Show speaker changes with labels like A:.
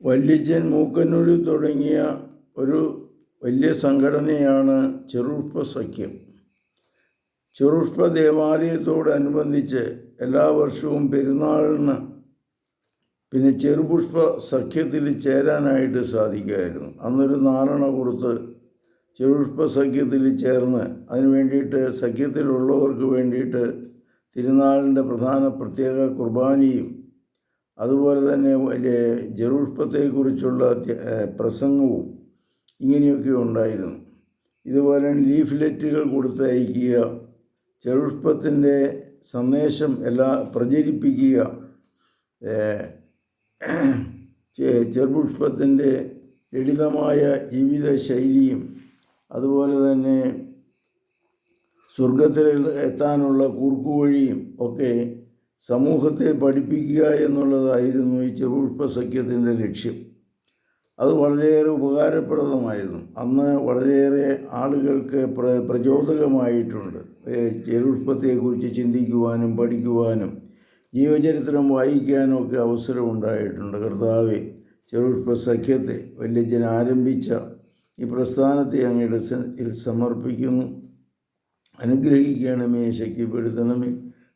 A: വല്യച്ഛൻ മൂക്കന്നൂർ തുടങ്ങിയ ഒരു വലിയ സംഘടനയാണ് ചെറുപ്പ സഖ്യം ചെറുപ്പ ദേവാലയത്തോടനുബന്ധിച്ച് എല്ലാ വർഷവും പെരുന്നാളിന് പിന്നെ ചെറുപുഷ്പ സഖ്യത്തിൽ ചേരാനായിട്ട് സാധിക്കുമായിരുന്നു അന്നൊരു നാരണ കൊടുത്ത് ചെറുപുഷ്പ സഖ്യത്തിൽ ചേർന്ന് അതിന് വേണ്ടിയിട്ട് സഖ്യത്തിലുള്ളവർക്ക് വേണ്ടിയിട്ട് തിരുനാളിന്റെ പ്രധാന പ്രത്യേക കുർബാനയും അതുപോലെ തന്നെ ജെറുഷ്പത്തെക്കുറിച്ചുള്ള പ്രസംഗവും ഇങ്ങനെയൊക്കെ ഉണ്ടായിരുന്നു. ഇതുപോലെ ലീഫ്ലെറ്റുകൾ കൊടുത്തയക്കുക ചെറുഷ്പത്തിന്റെ സന്ദേശം എല്ലാ പ്രചരിപ്പിക്കുക ചെറുപുഷ്പത്തിന്റെ ലളിതമായ ജീവിത ശൈലിയും അതുപോലെ തന്നെ സ്വർഗത്തിൽ എത്താനുള്ള കുറുക്കുവഴിയും ഒക്കെ സമൂഹത്തെ പഠിപ്പിക്കുക എന്നുള്ളതായിരുന്നു ഈ ചെറുപ്പ സഖ്യത്തിന്റെ ലക്ഷ്യം. അത് വളരെയേറെ ഉപകാരപ്രദമായിരുന്നു. അന്ന് വളരെയേറെ ആളുകൾക്ക് പ്ര പ്രചോദകമായിട്ടുണ്ട്. ചെറുപ്പത്തെക്കുറിച്ച് ചിന്തിക്കുവാനും പഠിക്കുവാനും ജീവചരിത്രം വായിക്കാനും ഒക്കെ അവസരമുണ്ടായിട്ടുണ്ട്. കർത്താവെ ചെറുപ്പ സഖ്യത്തെ വല്യജൻ ആരംഭിച്ച ഈ പ്രസ്ഥാനത്തെ അങ്ങയുടെ സമർപ്പിക്കുന്നു. അനുഗ്രഹിക്കണമേ ശക്തിപ്പെടുത്തണമേ.